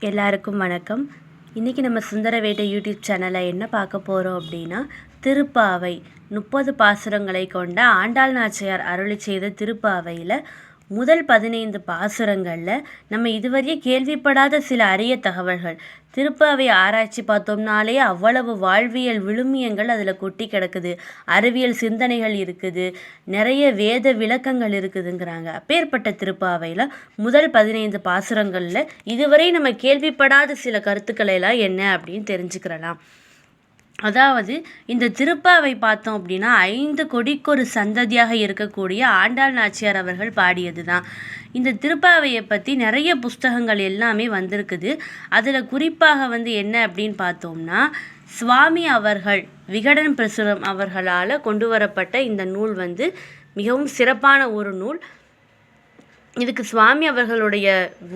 எல்லாருக்கும் வணக்கம். இன்றைக்கி நம்ம சுந்தரவேட்டை யூடியூப் சேனலில் என்ன பார்க்க போகிறோம் அப்படின்னா திருப்பாவை முப்பது பாசுரங்களை கொண்ட ஆண்டாள் நாச்சியார் அருளி செய்த திருப்பாவையில் முதல் பதினைந்து பாசுரங்களில் நம்ம இதுவரையே கேள்விப்படாத சில அரிய தகவல்கள். திருப்பாவை ஆராய்ச்சி பார்த்தோம்னாலே அவ்வளவு வாழ்வியல் விழுமியங்கள் அதில் கொட்டி கிடக்குது. அறிவியல் சிந்தனைகள் இருக்குது. நிறைய வேத விளக்கங்கள் இருக்குதுங்கிறாங்க. அப்பேற்பட்ட திருப்பாவையில் முதல் பதினைந்து பாசுரங்களில் இதுவரை நம்ம கேள்விப்படாத சில கருத்துக்களை எல்லாம் என்ன அப்படின்னு தெரிஞ்சுக்கிறலாம். அதாவது இந்த திருப்பாவை பார்த்தோம் அப்படின்னா ஐந்து கொடிக்கொரு சந்ததியாக இருக்கக்கூடிய ஆண்டாள் நாச்சியார் அவர்கள் பாடியது தான் இந்த திருப்பாவையை பற்றி நிறைய புஸ்தகங்கள் எல்லாமே வந்திருக்குது. அதில் குறிப்பாக வந்து என்ன அப்படின்னு பார்த்தோம்னா சுவாமி அவர்கள் விகடன் பிரசுரம் அவர்களால் கொண்டு வரப்பட்ட இந்த நூல் வந்து மிகவும் சிறப்பான ஒரு நூல். இதுக்கு சுவாமி அவர்களுடைய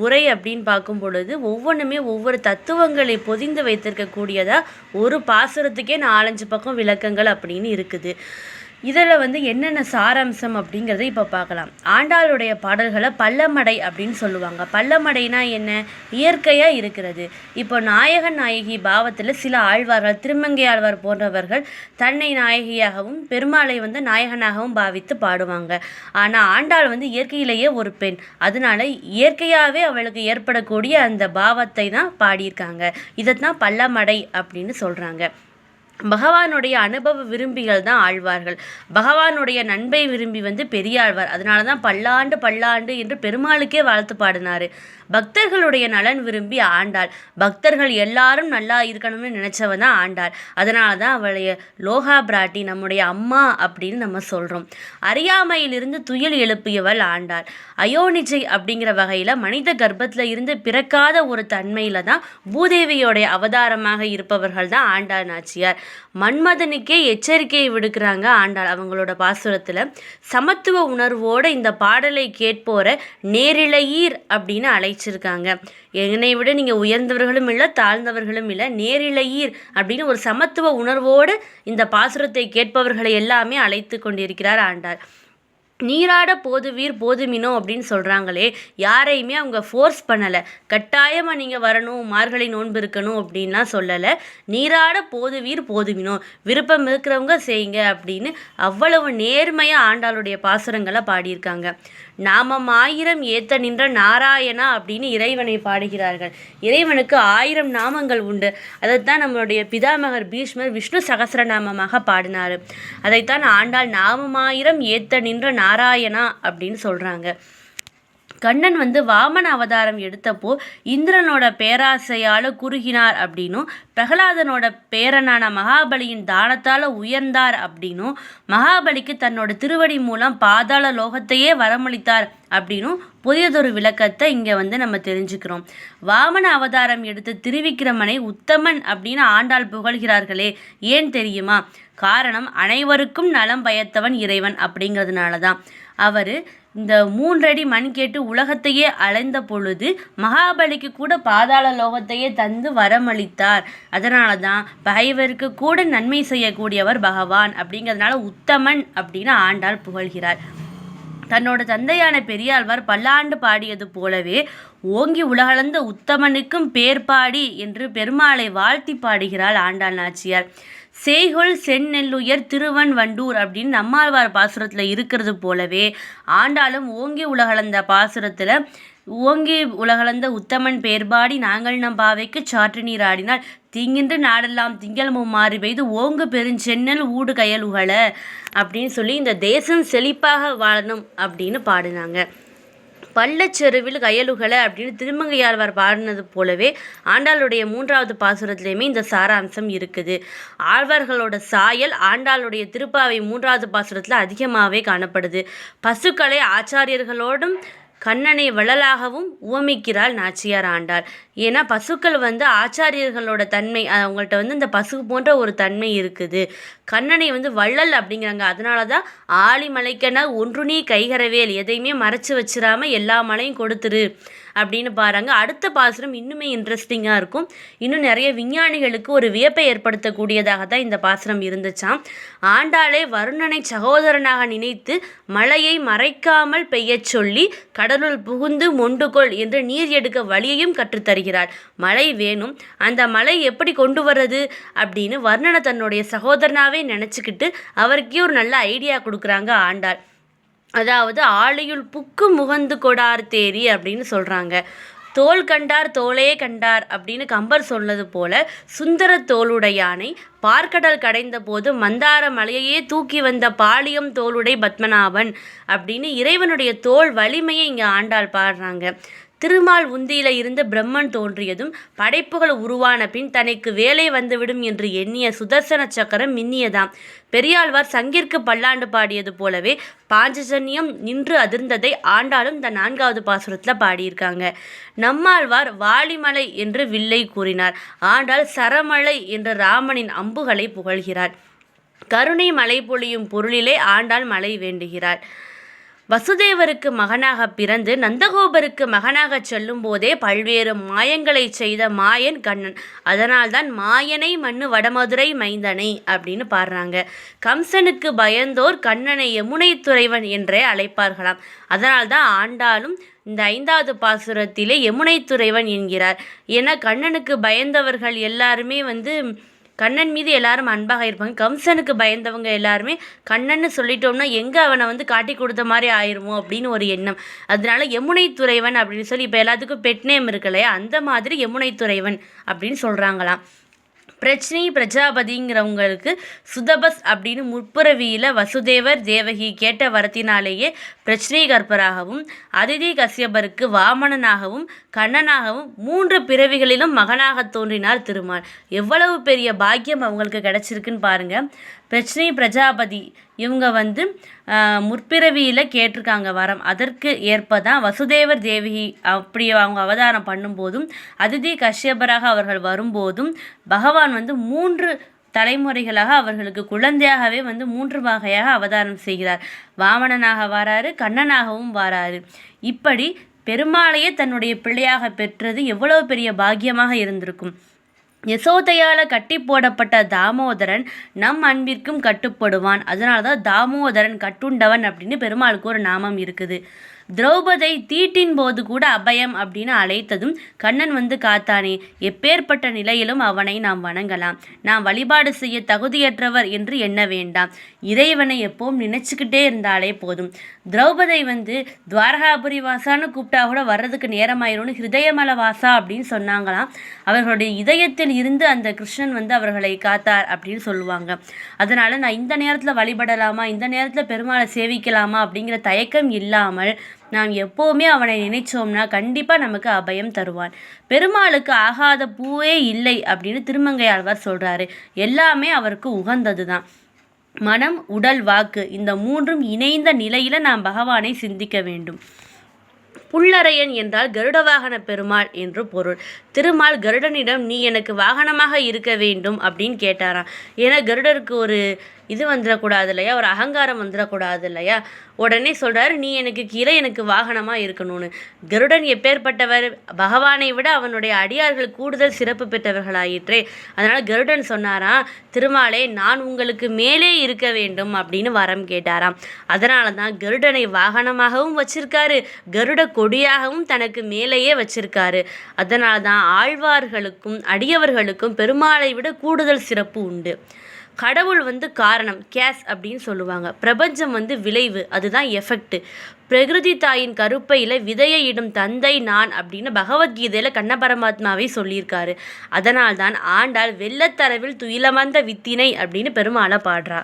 உரை அப்படின்னு பார்க்கும் பொழுது ஒவ்வொன்றுமே ஒவ்வொரு தத்துவங்களை பொதிந்து வைத்திருக்கக்கூடியதாக ஒரு பாசுரத்துக்கே நாலஞ்சு பக்கம் விளக்கங்கள் அப்படின்னு இருக்குது. இதில் வந்து என்னென்ன சாராம்சம் அப்படிங்கிறத இப்போ பார்க்கலாம். ஆண்டாளுடைய பாடல்களை பல்லமடை அப்படின்னு சொல்லுவாங்க. பல்லமடைனா என்ன? இயற்கையாக இருக்கிறது. இப்போ நாயகன் நாயகி பாவத்தில் சில ஆழ்வார்கள் திருமங்கை ஆழ்வார் போன்றவர்கள் தன்னை நாயகியாகவும் பெருமாளை வந்து நாயகனாகவும் பாவித்து பாடுவாங்க. ஆனால் ஆண்டாள் வந்து இயற்கையிலேயே ஒரு பெண். அதனால இயற்கையாகவே அவளுக்கு ஏற்படக்கூடிய அந்த பாவத்தை தான் பாடியிருக்காங்க. இதைத்தான் பல்லமடை அப்படின்னு சொல்கிறாங்க பகவானுடைய அனுபவ விரும்பிகள் தான் ஆழ்வார்கள். பகவானுடைய நண்பை விரும்பி வந்து பெரியாழ்வார். அதனால தான் பல்லாண்டு பல்லாண்டு என்று பெருமாளுக்கே வாழ்த்து பாடினார். பக்தர்களுடைய நலன் விரும்பி ஆண்டாள். பக்தர்கள் எல்லாரும் நல்லா இருக்கணும்னு நினச்சவன் தான் ஆண்டாள். அதனால தான் அவளைய லோகா பிராட்டி நம்முடைய அம்மா அப்படின்னு நம்ம சொல்கிறோம் அறியாமையிலிருந்து துயில் எழுப்பியவள் ஆண்டாள். அயோனிஜை அப்படிங்கிற வகையில் மனித கர்ப்பத்தில் இருந்து பிறக்காத ஒரு தன்மையில் தான் பூதேவியோடைய அவதாரமாக இருப்பவர்கள் தான் ஆண்டாள் நாச்சியார். மன்மதனுக்கே எச்சரிக்கையை விடுக்கிறாங்க ஆண்டாள் அவங்களோட பாசுரத்தில். சமத்துவ உணர்வோடு இந்த பாடலை கேட்போர நேரிழையீர் அப்படின்னு வச்சுருக்காங்க. என்னை விட நீங்கள் உயர்ந்தவர்களும் இல்லை தாழ்ந்தவர்களும் இல்லை நேரிழையீர் அப்படின்னு ஒரு சமத்துவ உணர்வோடு இந்த பாசுரத்தை கேட்பவர்களை எல்லாமே அழைத்து கொண்டிருக்கிறார் ஆண்டார் நீராட போதுவீர் போதுமினோ அப்படின்னு சொல்கிறாங்களே யாரையுமே அவங்க ஃபோர்ஸ் பண்ணலை. கட்டாயமாக நீங்கள் வரணும் மார்கழி நோன்பு இருக்கணும் அப்படின்லாம் சொல்லலை. நீராட போதுவீர் போதுமினோ விருப்பம் இருக்கிறவங்க செய்யுங்க அப்படின்னு அவ்வளவு நேர்மையாக ஆண்டாளுடைய பாசுரங்களை பாடியிருக்காங்க. நாமம் ஆயிரம் ஏத்த நின்ற நாராயணா அப்படின்னு இறைவனை பாடுகிறார்கள். இறைவனுக்கு ஆயிரம் நாமங்கள் உண்டு. அதைத்தான் நம்மளுடைய பிதாமகர் பீஷ்மர் விஷ்ணு சகசிரநாமமாக பாடினார். அதைத்தான் ஆண்டாள் நாமமாயிரம் ஏத்த நின்ற நாராயணா அப்படின்னு சொல்கிறாங்க கண்ணன் வந்து வாமன அவதாரம் எடுத்தப்போ இந்திரனோட பேராசையால் குறுகினார் அப்படின்னும் பிரகலாதனோட பேரனான மகாபலியின் தானத்தால் உயர்ந்தார் அப்படின்னும் மகாபலிக்கு தன்னோட திருவடி மூலம் பாதாள லோகத்தையே வரமளித்தார் அப்படின்னும் புதியதொரு விளக்கத்தை இங்கே வந்து நம்ம தெரிஞ்சுக்கிறோம். வாமன அவதாரம் எடுத்த திருவிக்கிரமனை உத்தமன் அப்படின்னு ஆண்டாள் புகழ்கிறார்களே ஏன் தெரியுமா? காரணம் அனைவருக்கும் நலம் பயத்தவன் இறைவன் அப்படிங்கிறதுனால தான் அவர் இந்த மூன்றடி மண் கேட்டு உலகத்தையே அலைந்த பொழுது மகாபலிக்கு கூட பாதாள லோகத்தையே தந்து வரமளித்தார். அதனால தான் பகைவருக்கு கூட நன்மை செய்யக்கூடியவர் பகவான் அப்படிங்கிறதுனால உத்தமன் அப்படின்னு ஆண்டாள் புகழ்கிறார் தன்னோட தந்தையான பெரியாழ்வார் பல்லாண்டு பாடியது போலவே ஓங்கி உலகளந்த உத்தமனுக்கும் பேர் பாடி என்று பெருமாளை வாழ்த்தி பாடுகிறாள் ஆண்டாள் நாச்சியார். சேய்கொள் செந்நெல்லுயர் திருவன் வண்டூர் அப்படின்னு நம்மாழ்வார் பாசுரத்தில் இருக்கிறது போலவே ஆண்டாலும் ஓங்கி உலகளந்த பாசுரத்தில் ஓங்கி உலகளந்த உத்தமன் பேர்பாடி நாங்கள் நம் பாவைக்கு சாற்று நீர் ஆடினால் தீங்கின்று நாடெல்லாம் திங்களமும் மாறி பெய்து ஓங்கு பெருஞ்சென்னல் ஊடு கயலுகள அப்படின்னு சொல்லி இந்த தேசம் செழிப்பாக வாழணும் அப்படின்னு பாடினாங்க. பள்ளச்செருவில் கயலுகளை அப்படின்னு திருமங்கையாழ்வார் பாடினது போலவே ஆண்டாளுடைய மூன்றாவது பாசுரத்திலையுமே இந்த சாராம்சம் இருக்குது. ஆழ்வார்களோட சாயல் ஆண்டாளுடைய திருப்பாவை மூன்றாவது பாசுரத்தில் அதிகமாகவே காணப்படுது. பசுக்களை ஆச்சாரியர்களோடும் கண்ணனை வள்ளலாகவும் உவமிக்கிறாள் நாச்சியார் ஆண்டாள். ஏன்னா பசுக்கள் வந்து ஆச்சாரியர்களோட தன்மை அவங்கள்ட்ட வந்து இந்த பசு போன்ற ஒரு தன்மை இருக்குது. கண்ணனை வந்து வள்ளல் அப்படிங்கிறாங்க. அதனால தான் ஆழி மலைக்கென ஒன்று நீ கைகரவேல் எதையுமே மறைச்சு வச்சிடாம எல்லா மலையும் கொடுத்துரு. அப்படின்னு பாருங்க. அடுத்த பாசுரம் இன்னுமே இன்ட்ரெஸ்டிங்காக இருக்கும். இன்னும் நிறைய விஞ்ஞானிகளுக்கு ஒரு வியப்பை ஏற்படுத்தக்கூடியதாக தான் இந்த பாசுரம் இருந்துச்சாம். ஆண்டாளே வருணனை சகோதரனாக நினைத்து மழையை மறைக்காமல் பெய்யச் சொல்லி கடலுள் புகுந்து மொண்டுகொள் என்று நீர் எடுக்க வழியையும் கற்றுத்தருகிறாள் மழை வேணும். அந்த மழை எப்படி கொண்டு வர்றது அப்படின்னு வர்ணனை தன்னுடைய சகோதரனாகவே நினச்சிக்கிட்டு அவருக்கே ஒரு நல்ல ஐடியா கொடுக்குறாங்க ஆண்டாள். அதாவது ஆலையுள் புக்கு முகந்து கொடார் தேரி அப்படின்னு சொல்கிறாங்க தோல் கண்டார் தோலே கண்டார் அப்படின்னு கம்பர் சொன்னது போல சுந்தர தோளுடையானை பார்க்கடல் கடைந்த போது மந்தார மலையையே தூக்கி வந்த பாலியம் தோளுடை பத்மநாபன் அப்படின்னு இறைவனுடைய தோல் வலிமையை இங்கே ஆண்டாள் பாடுறாங்க. திருமால் உந்தியில இருந்து பிரம்மன் தோன்றியதும் படைப்புகள் உருவான பின் தனக்கு வேலை வந்துவிடும் என்று எண்ணிய சுதர்சன சக்கரம் மின்னியதாம். பெரியாழ்வார் சங்கிற்கு பல்லாண்டு பாடியது போலவே பாஞ்சஜன்யம் நின்று அதிர்ந்ததை ஆண்டாலும் இந்த நான்காவது பாசுரத்தில் பாடியிருக்காங்க. நம்மாழ்வார் வாலிமலை என்று வில்லை கூறினார். ஆண்டாள் சரமலை என்ற ராமனின் அம்புகளை புகழ்கிறார். கருணை மலை பொழியும் பொருளிலே ஆண்டாள் மலை வேண்டுகிறார். வசுதேவருக்கு மகனாக பிறந்து நந்தகோபருக்கு மகனாக செல்லும் போதே பல்வேறு மாயங்களை செய்த மாயன் கண்ணன். அதனால்தான் மாயனை மண்ணு வடமதுரை மைந்தனை அப்படின்னு பாடுறாங்க. கம்சனுக்கு பயந்தோர் கண்ணனை யமுனை துறைவன் என்றே அழைப்பார்களாம். அதனால்தான் ஆண்டாலும் இந்த ஐந்தாவது பாசுரத்திலே யமுனை துறைவன் என்கிறார். ஏன்னா கண்ணனுக்கு பயந்தவர்கள் எல்லாருமே வந்து கண்ணன் மீது எல்லாரும் அன்பாக இருப்பாங்க. கம்சனுக்கு பயந்தவங்க எல்லாருமே கண்ணன்னு சொல்லிட்டோம்னா எங்கே அவனை வந்து காட்டி கொடுத்த மாதிரி ஆயிருமோ அப்படின்னு ஒரு எண்ணம். அதனால யமுனை துறைவன் அப்படின்னு சொல்லி இப்போ எல்லாத்துக்கும் பெட் நேம் இருக்கு இல்லையா? அந்த மாதிரி யமுனை துறைவன் அப்படின்னு சொல்கிறாங்களாம் பிரச்சினை பிரஜாபதிங்கிறவங்களுக்கு சுதபஸ் அப்படின்னு முற்புறவியில் வசுதேவர் தேவகி கேட்ட வரத்தினாலேயே பிரச்சினை கற்பராகவும் அதிதி கசியபருக்கு வாமனனாகவும் கண்ணனாகவும் மூன்று பிறவிகளிலும் மகனாக தோன்றினார் திருமால். எவ்வளவு பெரிய பாக்கியம் அவங்களுக்கு கிடச்சிருக்குன்னு பாருங்கள் பிரச்சனை பிரஜாபதி. இவங்க வந்து முற்பிறவியில் கேட்டிருக்காங்க வரம். அதற்கு ஏற்ப தான் வசுதேவர் தேவகி அப்படி அவங்க அவதாரம் பண்ணும்போதும் அதிதி கஷ்யபராக அவர்கள் வரும்போதும் பகவான் வந்து மூன்று தலைமுறைகளாக அவர்களுக்கு குழந்தையாகவே வந்து மூன்று வகையாக அவதாரம் செய்கிறார். வாமனனாக வராரு கண்ணனாகவும் வராரு. இப்படி பெருமாளையே தன்னுடைய பிள்ளையாக பெற்றது எவ்வளவு பெரிய பாக்கியமாக இருந்திருக்கும். யசோதையால் கட்டி போடப்பட்ட தாமோதரன் நம் அன்பிற்கும் கட்டுப்படுவான். அதனால தான் தாமோதரன் கட்டுண்டவன் அப்படின்னு பெருமாளுக்கு ஒரு நாமம் இருக்குது. திரௌபதை தீட்டின் போது கூட அபயம் அப்படின்னு அழைத்ததும் கண்ணன் வந்து காத்தானே எப்பேற்பட்ட நிலையிலும் அவனை நாம் வணங்கலாம். நாம் வழிபாடு செய்ய தகுதியற்றவர் என்று எண்ண வேண்டாம். இறைவனை எப்பவும் நினைச்சுக்கிட்டே இருந்தாலே போதும். திரௌபதை வந்து துவாரகாபுரி வாசான்னு கூப்பிட்டா கூட வர்றதுக்கு நேரமாயிரும்னு ஹிருதயமல வாசா அப்படின்னு சொன்னாங்களாம். அவர்களுடைய இதயத்தில் இருந்து அந்த கிருஷ்ணன் வந்து அவர்களை காத்தார் அப்படின்னு சொல்லுவாங்க. அதனால நான் இந்த நேரத்தில் வழிபடலாமா இந்த நேரத்தில் பெருமாளை சேவிக்கலாமா அப்படிங்கிற தயக்கம் இல்லாமல் நாம் எப்போவுமே அவனை நினைச்சோம்னா கண்டிப்பாக நமக்கு அபயம் தருவான். பெருமாளுக்கு ஆகாத பூவே இல்லை அப்படின்னு திருமங்கையாழ்வார் சொல்கிறாரு எல்லாமே அவருக்கு உகந்தது தான் மனம் உடல் வாக்கு இந்த மூன்றும் இணைந்த நிலையில் நாம் பகவானை சிந்திக்க வேண்டும். புள்ளரையன் என்றால் கருட வாகன பெருமாள் என்று பொருள். திருமால் கருடனிடம் நீ எனக்கு வாகனமாக இருக்க வேண்டும் அப்படின்னு கேட்டாராம். ஏன்னா கருடருக்கு ஒரு இது வந்துடக்கூடாது இல்லையா ஒரு அகங்காரம் வந்துடக்கூடாது இல்லையா உடனே சொல்கிறாரு நீ எனக்கு கீழே எனக்கு வாகனமாக இருக்கணும்னு. கருடன் எப்பேற்பட்டவர்? பகவானை விட அவனுடைய அடியார்கள் கூடுதல் சிறப்பு பெற்றவர்களாயிற்றே. அதனால் கருடன் சொன்னாராம் திருமாலே நான் உங்களுக்கு மேலே இருக்க வேண்டும் அப்படின்னு வரம் கேட்டாராம். அதனால தான் கருடனை வாகனமாகவும் வச்சிருக்காரு கருட கொடியாகவும் தனக்கு மேலேயே வச்சிருக்காரு. அதனால தான் ஆழ்வார்களுக்கும் அடியவர்களுக்கும் பெருமாளை விட கூடுதல் சிறப்பு உண்டு. கடவுள் வந்து காரணம் கேஸ் அப்படின்னு சொல்லுவாங்க. பிரபஞ்சம் வந்து விளைவு அதுதான் எஃபெக்ட். பிரகிருதி தாயின் கருப்பையில் விதையை இடும் தந்தை நான் அப்படின்னு பகவத்கீதையில் கண்ண பரமாத்மாவே சொல்லியிருக்காரு. அதனால் தான் ஆண்டாள் வெள்ளத்தரவில் துயிலமந்த வித்தினை அப்படின்னு பெருமாளை பாடுறா.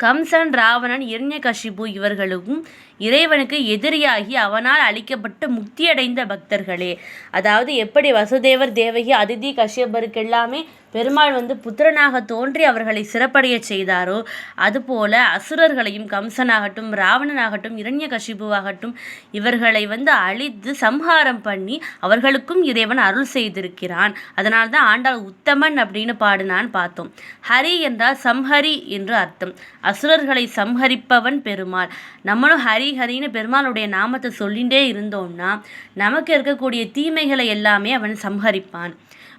கம்சன் ராவணன் இரண்யகஷிபு இவர்களுக்கும் இறைவனுக்கு எதிரியாகி அவனால் அழிக்கப்பட்டு முக்தியடைந்த பக்தர்களே. அதாவது எப்படி வசுதேவர் தேவகி அதிதி கஷ்யபருக்கு எல்லாமே பெருமாள் வந்து புத்திரனாக தோன்றி அவர்களை சிறப்படைய செய்தாரோ அதுபோல அசுரர்களையும் கம்சனாகட்டும் ராவணனாகட்டும் இரண்ய கஷிபுவாகட்டும் இவர்களை வந்து அழித்து சம்ஹாரம் பண்ணி அவர்களுக்கும் இறைவன் அருள் செய்திருக்கிறான். அதனால் தான் ஆண்டாள் உத்தமன் அப்படின்னு பாடினான் பார்த்தோம். ஹரி என்றால் சம்ஹரி என்று அர்த்தம். அசுரர்களை சம்ஹரிப்பவன் பெருமாள். நம்மளும் ஹரி ஹரின்னு பெருமாளுடைய நாமத்தை சொல்லிகிட்டே இருந்தோம்னா நமக்கு இருக்கக்கூடிய தீமைகளை எல்லாமே அவன் சம்ஹரிப்பான்.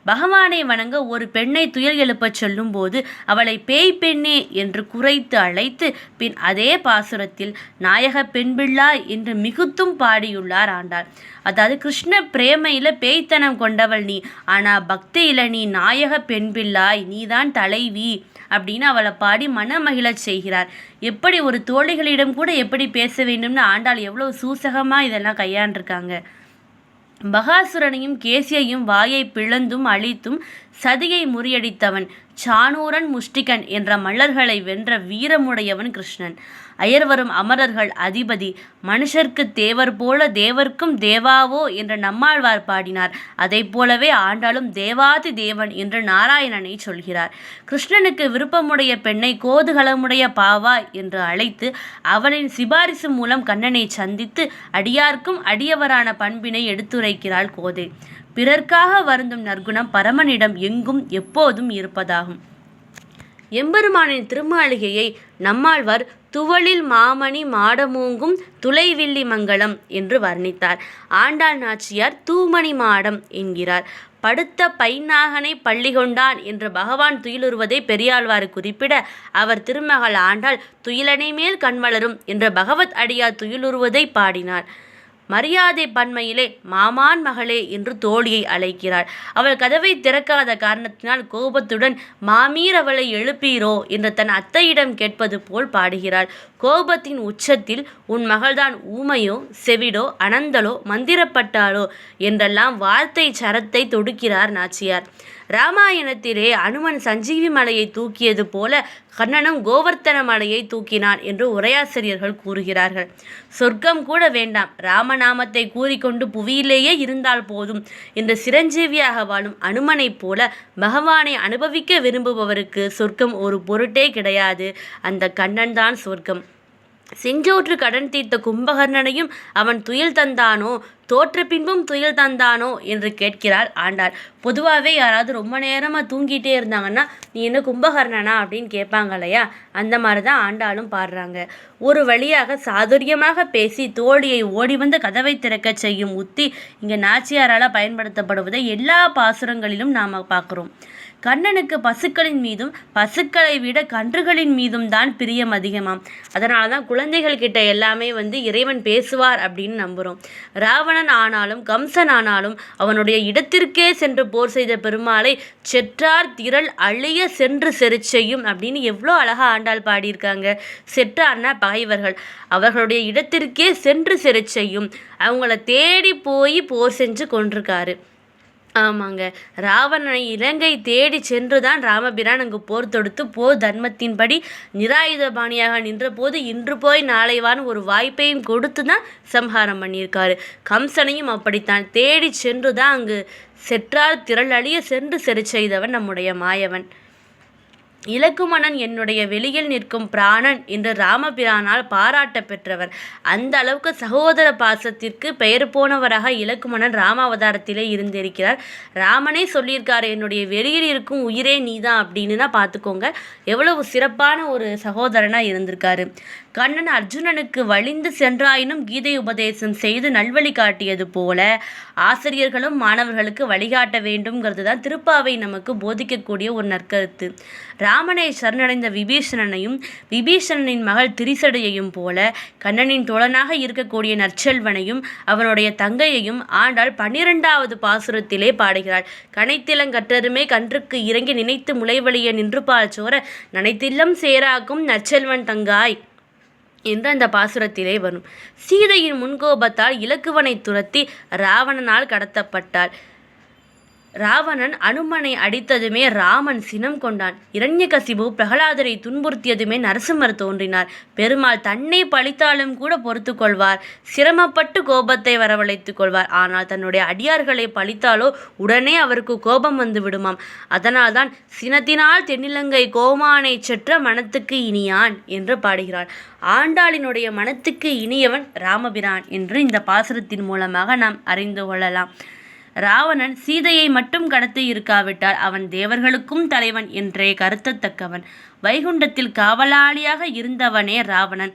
பகவானை வணங்க ஒரு பெண்ணை துயல் எழுப்பச் சொல்லும்போது அவளை பேய் பெண்ணே என்று குறைத்து அழைத்து பின் அதே பாசுரத்தில் நாயக பெண்பிள்ளா என்று மிகுத்தும் பாடியுள்ளார் ஆண்டாள். அதாவது கிருஷ்ண பிரேமையில் பேய்த்தனம் கொண்டவள் நீ. ஆனால் பக்தியில் நீ நாயக பெண்பிள்ளாய் நீதான் தலைவி அப்படின்னு அவளை பாடி மனமகிழச் செய்கிறார். எப்படி ஒரு தோழிகளிடம் கூட எப்படி பேச வேண்டும்னு ஆண்டாள் எவ்வளோ சூசகமாக இதெல்லாம் கையாண்டிருக்காங்க. பகாசுரனையும் கேசியையும் வாயை பிளந்தும் அழித்தும் சதியை முறியடித்தவன் சானூரன் முஷ்டிகன் என்ற மல்லர்களை வென்ற வீரமுடையவன் கிருஷ்ணன். அயர்வரும் அமரர்கள் அதிபதி மனுஷர்க்கு தேவர் போல தேவர்க்கும் தேவாவோ என்று நம்மாழ்வார் பாடினார். அதை போலவே ஆண்டாலும் தேவாதி தேவன் என்று நாராயணனை சொல்கிறார். கிருஷ்ணனுக்கு விருப்பமுடைய பெண்ணை கோதுகலமுடைய பாவா என்று அழைத்து அவனின் சிபாரிசு மூலம் கண்ணனை சந்தித்து அடியார்க்கும் அடியவரான பண்பினை எடுத்துரைக்கிறாள் கோதை. பிறர்க்காக வருந்தும் நற்குணம் பரமனிடம் எங்கும் எப்போதும் இருப்பதாகும். எம்பெருமானின் திருமாளிகையை நம்மாழ்வார் துவளில் மாமணி மாடமூங்கும் துளைவில்லி மங்கலம் என்று வர்ணித்தார். ஆண்டாள் நாச்சியார் தூமணி மாடம் என்கிறார். படுத்த பைநாகனை பள்ளி கொண்டான் என்று பகவான் துயிலுறுவதை பெரியாழ்வார் குறிப்பிட அவர் திருமகள் ஆண்டாள் துயிலனை மேல் கண்வளரும் என்ற பகவத் அடியார் துயிலுறுவதை பாடினார். மரியாதை பன்மையிலே மாமான் மகளே என்று தோழியை அழைக்கிறாள். அவள் கதவை திறக்காத காரணத்தினால் கோபத்துடன் மாமீர் அவளை எழுப்பீரோ? என்று தன் அத்தையிடம் கேட்பது போல் பாடுகிறாள். கோபத்தின் உச்சத்தில் உன் மகள்தான் ஊமையோ செவிடோ அனந்தலோ மந்திரப்பட்டாளோ என்றெல்லாம் வார்த்தை சரத்தை தொடுக்கிறார் நாச்சியார். ராமாயணத்திலே அனுமன் சஞ்சீவி மலையை தூக்கியது போல கண்ணனும் கோவர்த்தன மலையை தூக்கினான் என்று உரையாசிரியர்கள் கூறுகிறார்கள். சொர்க்கம் கூட வேண்டாம் ராமநாமத்தை கூறிக்கொண்டு புவியிலேயே இருந்தால் போதும் என்று சிரஞ்சீவியாக வாழும் அனுமனைப் போல பகவானை அனுபவிக்க விரும்புபவருக்கு சொர்க்கம் ஒரு பொருட்டே கிடையாது. அந்த கண்ணன் தான் சொர்க்கம். செஞ்சோற்று கடன் தீர்த்த கும்பகர்ணனையும் அவன் துயில் தந்தானோ? தோற்ற பின்பும் துயில் தந்தானோ? என்று கேட்கிறாள் ஆண்டாள். பொதுவாகவே யாராவது ரொம்ப நேரமாக தூங்கிட்டே இருந்தாங்கன்னா நீ என்ன கும்பகர்ணனா? அப்படின்னு கேட்பாங்க இல்லையா அந்த மாதிரி தான் ஆண்டாளும் பாடுறாங்க. ஒரு வழியாக சாதுரியமாக பேசி தோழியை ஓடி வந்து கதவை திறக்க செய்யும் உத்தி இங்கே நாச்சியாரால் பயன்படுத்தப்படுவதை எல்லா பாசுரங்களிலும் நாம் பார்க்குறோம். கண்ணனுக்கு பசுக்களின் மீதும் பசுக்களை விட கன்றுகளின் மீதும் தான் பிரியம் அதிகமாம். அதனால தான் குழந்தைகள் கிட்ட எல்லாமே வந்து இறைவன் பேசுவார் அப்படின்னு நம்புகிறோம் ராவணன் ஆனாலும் கம்சன் ஆனாலும் அவனுடைய இடத்திற்கே சென்று போர் செய்த பெருமாளை செற்றார் திரள் அழிய சென்று செரிச்செய்யும் அப்படின்னு எவ்வளோ அழகாக ஆண்டாள் பாடியிருக்காங்க. செற்றார்னா பகைவர்கள் அவர்களுடைய இடத்திற்கே சென்று செரு அவங்கள தேடி போய் போர் செஞ்சு கொண்டிருக்காரு. ஆமாங்க. ராவணனை இலங்கை தேடி சென்றுதான் ராமபிரான் அங்கு போர் தொடுத்து போர் தர்மத்தின்படி நிராயுதபாணியாக நின்றபோது இன்று போய் நாளைவான் ஒரு வாய்ப்பையும் கொடுத்து தான் சம்ஹாரம் பண்ணியிருக்காரு. கம்சனையும் அப்படித்தான் தேடி சென்று தான் அங்கு செற்றால் திரள் அழிய சென்று செரு செய்தவன் நம்முடைய மாயவன். இலக்குமணன் என்னுடைய வெளியில் நிற்கும் பிராணன் என்று ராமபிரானால் பாராட்ட பெற்றவர். அந்த அளவுக்கு சகோதர பாசத்திற்கு பெயர் போனவராக இலக்குமணன் ராமாவதாரத்திலே இருந்திருக்கிறார். ராமனே சொல்லியிருக்காரு என்னுடைய வெளியில் இருக்கும் உயிரே நீதான் அப்படின்னு பார்த்துக்கோங்க எவ்வளவு சிறப்பான ஒரு சகோதரனாக இருந்திருக்காரு. கண்ணன் அர்ஜுனனுக்கு வழிந்து சென்றாயினும் கீதை உபதேசம் செய்து நல்வழி காட்டியது போல ஆசிரியர்களும் மாணவர்களுக்கு வழிகாட்ட வேண்டும்ங்கிறது தான் திருப்பாவை நமக்கு போதிக்கக்கூடிய ஒரு நற்கருத்து. ராமனை சரணடைந்த விபீஷணனையும் விபீஷணனின் மகள் திரிசடையையும் போல கண்ணனின் தோழனாக இருக்கக்கூடிய நற்செல்வனையும் அவனுடைய தங்கையையும் ஆண்டாள் பன்னிரெண்டாவது பாசுரத்திலே பாடுகிறாள். கனைத்திலங்கற்றருமே கன்றுக்கு இறங்கி நினைத்து முளைவழிய நின்று பால் சோர நனைத்தில்லம் சேராக்கும் நற்செல்வன் தங்காய். என்று அந்த பாசுரத்திலே வரும்? சீதையின் முன்கோபத்தால் இலக்குவனை துரத்தி ராவணனால் கடத்தப்பட்டாள். ராவணன் அனுமனை அடித்ததுமே ராமன் சினம் கொண்டான். இரண்யகசிபு பிரகலாதரை துன்புறுத்தியதுமே நரசிம்மர் தோன்றினார். பெருமாள் தன்னை பழித்தாலும் கூட பொறுத்து கொள்வார். சிரமப்பட்டு கோபத்தை வரவழைத்துக் கொள்வார். ஆனால் தன்னுடைய அடியார்களை பழித்தாலோ உடனே அவருக்கு கோபம் வந்து விடுமாம். அதனால்தான் சினத்தினால் தென்னிலங்கை கோமானை செற்ற மனத்துக்கு இனியான் என்று பாடுகிறான் ஆண்டாளினுடைய மனத்துக்கு இனியவன் ராமபிரான் என்று இந்த பாசுரத்தின் மூலமாக நாம் அறிந்து கொள்ளலாம். ராவணன் சீதையை மட்டும் கடத்தி இருக்காவிட்டால் அவன் தேவர்களுக்கும் தலைவன் என்றே கருத்தத்தக்கவன். வைகுண்டத்தில் காவலாளியாக இருந்தவனே ராவணன்.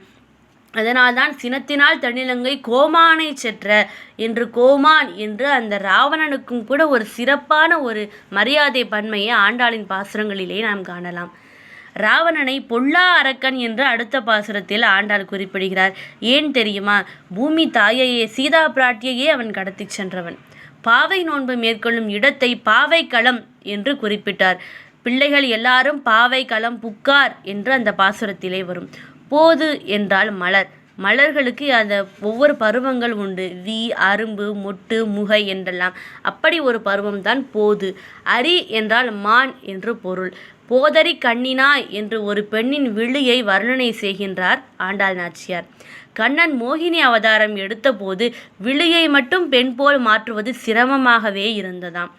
அதனால்தான் சினத்தினால் தனிலங்கை கோமானை செற்ற என்று கோமான் என்று அந்த ராவணனுக்கும் கூட ஒரு சிறப்பான ஒரு மரியாதை பன்மையை ஆண்டாளின் பாசுரங்களிலே நாம் காணலாம். ராவணனை பொல்லா அரக்கன் என்று அடுத்த பாசுரத்தில் ஆண்டாள் குறிப்பிடுகிறார். ஏன் தெரியுமா? பூமி தாயையே சீதா பிராட்டியையே அவன் கடத்திச் சென்றவன். பாவை நோன்பு மேற்கொள்ளும் இடத்தை பாவைக்களம் என்று குறிப்பிட்டார். பிள்ளைகள் எல்லாரும் பாவை களம் புக்கார் என்று அந்த பாசுரத்திலே வரும். போது என்றால் மலர். மலர்களுக்கு அந்த ஒவ்வொரு பருவங்கள் உண்டு. வி அரும்பு மொட்டு முகை என்றெல்லாம். அப்படி ஒரு பருவம்தான் போது. அரி என்றால் மான் என்று பொருள். போதரி கண்ணினாய் என்று ஒரு பெண்ணின் விழியை வர்ணனை செய்கின்றார் ஆண்டாள் நாச்சியார். கண்ணன் மோகினி அவதாரம் எடுத்தபோது விழியை மட்டும் பெண் போல் மாற்றுவது சிரமமாகவே இருந்ததாம்.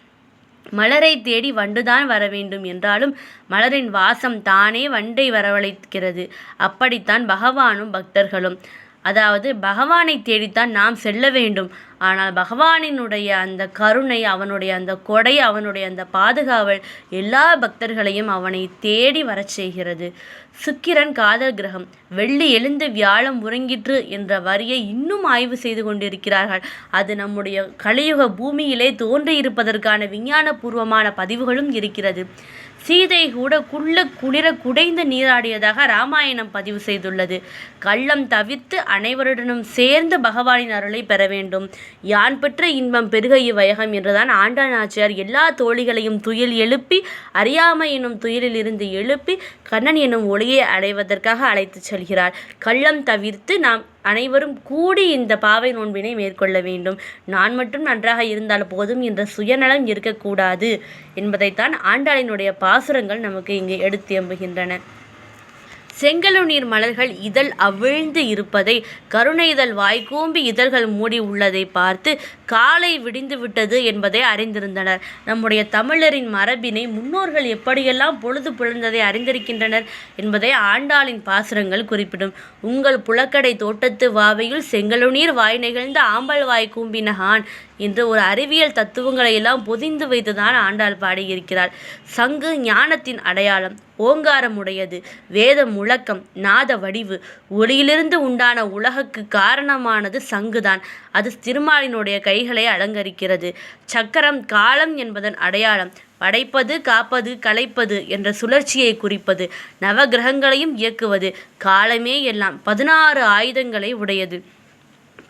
மலரை தேடி வண்டுதான் வர வேண்டும் என்றாலும் மலரின் வாசம் தானே வண்டை வரவழைக்கிறது. அப்படித்தான் பகவானும் பக்தர்களும் அதாவது பகவானை தேடித்தான் நாம் செல்ல வேண்டும். ஆனால் பகவானினுடைய அந்த கருணை அவனுடைய அந்த கொடை அவனுடைய அந்த பாதுகாவல் எல்லா பக்தர்களையும் அவனை தேடி வரச் செய்கிறது. சுக்கிரன் காதல் கிரகம் வெள்ளி எழுந்து வியாழம் உறங்கிற்று என்ற வரியை இன்னும் ஆய்வு செய்து கொண்டிருக்கிறார்கள். அது நம்முடைய கலியுக பூமியிலே தோன்றியிருப்பதற்கான விஞ்ஞானபூர்வமான பதிவுகளும் இருக்கிறது. சீதை கூட குள்ள குளிர குடைந்து நீராடியதாக ராமாயணம் பதிவு செய்துள்ளது. கள்ளம் தவிர்த்து அனைவருடனும் சேர்ந்து பகவானின் அருளை பெற வேண்டும். யான் பெற்ற இன்பம் பெருக இவ்வையகம் என்றுதான் ஆண்டாள் நாச்சியார் எல்லா தோழிகளையும் துயில் எழுப்பி அறியாமை எனும் துயிலில் இருந்து எழுப்பி கண்ணன் எனும் ஒளியை அடைவதற்காக அழைத்துச் செல்கிறார். கள்ளம் தவிர்த்து நாம் அனைவரும் கூடி இந்த பாவை நோன்பினை மேற்கொள்ள வேண்டும். நான் மட்டும் நன்றாக இருந்தால் போதும் என்ற சுயநலம் இருக்கக்கூடாது என்பதைத்தான் ஆண்டாளினுடைய பாசுரங்கள் நமக்கு இங்கே எடுத்து எம்புகின்றன செங்கழுநீர் மலர்கள் இதழ் அவிழ்ந்து இருப்பதை கருணை இதழ் வாய்க்கூம்பி இதழ்கள் மூடி உள்ளதை பார்த்து காலை விடிந்து விட்டது என்பதை அறிந்திருந்தனர். நம்முடைய தமிழரின் மரபினை முன்னோர்கள் எப்படியெல்லாம் பொழுது புலர்ந்ததை அறிந்திருக்கின்றனர் என்பதை ஆண்டாளின் பாசுரங்கள் குறிப்பிடும். உங்கள் புலக்கடை தோட்டத்து வாவையில் செங்கழுநீர் வாய் நிகழ்ந்த ஆம்பல் வாய் கூம்பினஹான் என்று ஒரு அறிவியல் தத்துவங்களை எல்லாம் பொதிந்து வைத்துதான் ஆண்டாள் பாடியிருக்கிறார் சங்கு ஞானத்தின் அடையாளம். ஓங்காரம் உடையது வேத முழக்கம் நாத வடிவு. ஒளியிலிருந்து உண்டான உலகுக்கு காரணமானது சங்குதான். அது திருமாலினுடைய கைகளை அலங்கரிக்கிறது. சக்கரம் காலம் என்பதன் அடையாளம். படைப்பது காப்பது கலைப்பது என்ற சுழற்சியை குறிப்பது. நவகிரகங்களையும் இயக்குவது. காலமே எல்லாம் பதினாறு ஆயுதங்களை உடையது.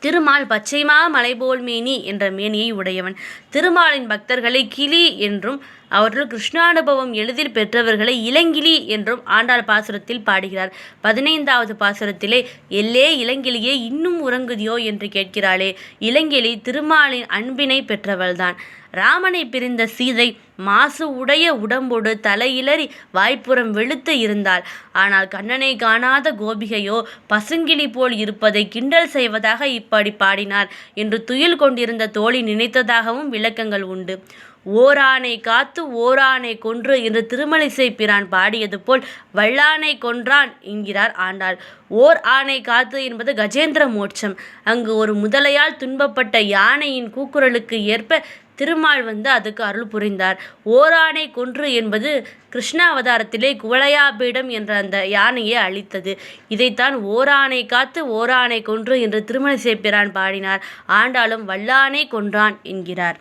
திருமால் பச்சைமா மலைபோல் மேனி என்ற மேனியை உடையவன். திருமாலின் பக்தர்களை கிளி என்றும் அவர்கள் கிருஷ்ணானுபவம் எளிதில் பெற்றவர்களை இளங்கிளி என்றும் ஆண்டாள் பாசுரத்தில் பாடுகிறார். பதினைந்தாவது பாசுரத்திலே எல்லே இளங்கிளியே இன்னும் உறங்குதியோ? என்று கேட்கிறாளே. இளங்கிளி திருமாலின் அன்பினை பெற்றவள்தான். ராமனை பிரிந்த சீதை மாசு உடைய உடம்போடு தலையிலறி வாய்ப்புறம் வெளுத்து இருந்தாள். ஆனால் கண்ணனை காணாத கோபிகையோ பசுங்கிளி போல் இருப்பதை கிண்டல் செய்வதாக இப் இப்படி பாடினார் என்று துயில் கொண்டிருந்த தோழி நினைத்ததாகவும் விளக்கங்கள் உண்டு. ஓரானை காத்து ஓரானை கொன்று என்று திருமலிசை பிரான் பாடியது போல் வல்லானை கொன்றான் என்கிறார் ஆண்டாள். ஓர் ஆணை காத்து என்பது கஜேந்திர மோட்சம். அங்கு ஒரு முதலையால் துன்பப்பட்ட யானையின் கூக்குரலுக்கு ஏற்ப திருமால் வந்து அதுக்கு அருள் புரிந்தார். ஓரானை கொன்று என்பது கிருஷ்ணாவதாரத்திலே குவளையாபீடம் என்ற அந்த யானையை அழித்தது. இதைத்தான் ஓரானை காத்து ஓரானை கொன்று என்று திருமணசேப்பிரான் பாடினார். ஆண்டாலும் வல்லானை கொன்றான் என்கிறார்.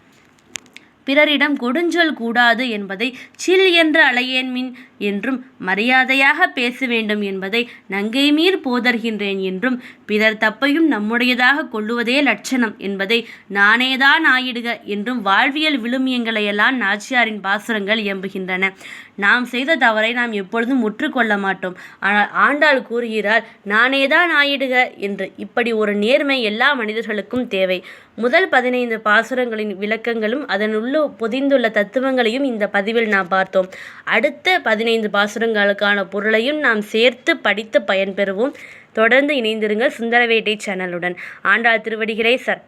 பிறரிடம் கொடுஞ்சொல் கூடாது என்பதை சில் என்று அலையேன் மின் என்றும் மரியாதையாக பேச வேண்டும் என்பதை நங்கைமீர் போதர்கின்றேன் என்றும் பிறர் தப்பையும் நம்முடையதாக கொள்ளுவதே லட்சணம் என்பதை நானேதான் ஆயிடுக என்றும் வாழ்வியல் விழுமியங்களையெல்லாம் நாச்சியாரின் பாசுரங்கள் எம்புகின்றன நாம் செய்த தவறை நாம் எப்பொழுதும் முற்றுக்கொள்ள மாட்டோம். ஆனால் ஆண்டாள் கூறுகிறார் நானேதான் ஆயிடுக என்று. இப்படி ஒரு நேர்மை எல்லா மனிதர்களுக்கும் தேவை. முதல் பதினைந்து பாசுரங்களின் விளக்கங்களும் அதனுள்ள பொதிந்துள்ள தத்துவங்களையும் இந்த பதிவில் நாம் பார்த்தோம். அடுத்த பதினைந்து பாசுரங்களுக்கான பொருளையும் நாம் சேர்த்து படித்து பயன்பெறுவோம். தொடர்ந்து இணைந்திருங்கள் சுந்தரவேட்டை சேனலுடன். ஆண்டாள் திருவடிகளே சர்